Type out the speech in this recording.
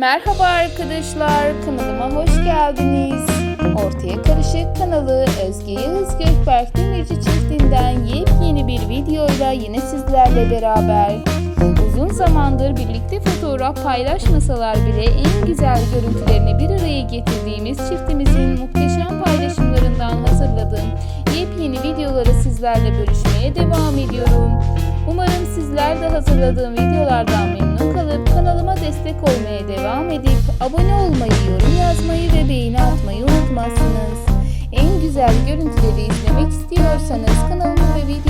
Merhaba arkadaşlar, kanalıma hoş geldiniz. Ortaya Karışık kanalı Özge Yağız Gökberk Demirci çiftinden yepyeni bir videoyla yine sizlerle beraber. Uzun zamandır birlikte fotoğraf paylaşmasalar bile en güzel görüntülerini bir araya getirdiğimiz çiftimizin muhteşem paylaşımlarından hazırladığım yepyeni videoları sizlerle bölüşmeye devam ediyorum. Umarım sizler de hazırladığım videolardan destek olmaya devam edip abone olmayı, yorum yazmayı ve beğeni atmayı unutmazsınız. En güzel görüntüleri izlemek istiyorsanız kanalımı ve. Hoşçakalın.